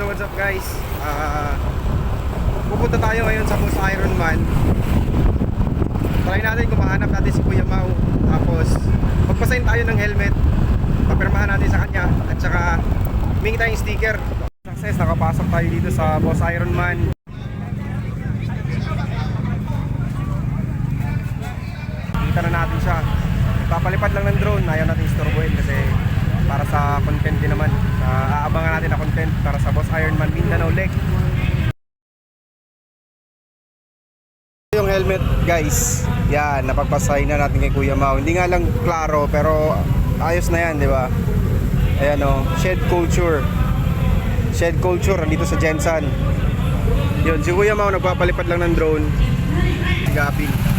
so what's up guys? Ah, pupunta tayo ngayon sa Boss Iron Man. Try natin kung mahanap natin si Kuya Mau. Tapos, magpasign tayo ng helmet. Papirmahan natin sa kanya. At saka, humingi tayong sticker. Success, nakapasok tayo dito sa Boss Iron Man. Kita na natin siya. Papalipad lang ng drone. Ayaw natin istorbohin kasi para sa content din naman. Na content para sa Boss Iron Man Mindanao Lake. Yung helmet guys, yan, napagpasay na natin kay Kuya Mau. Hindi nga lang klaro pero ayos na yan, di ba? Ayan o, shed culture. Shed culture, dito sa Jensan. Yun, si Kuya Mau nagpapalipad lang ng drone. Gapi.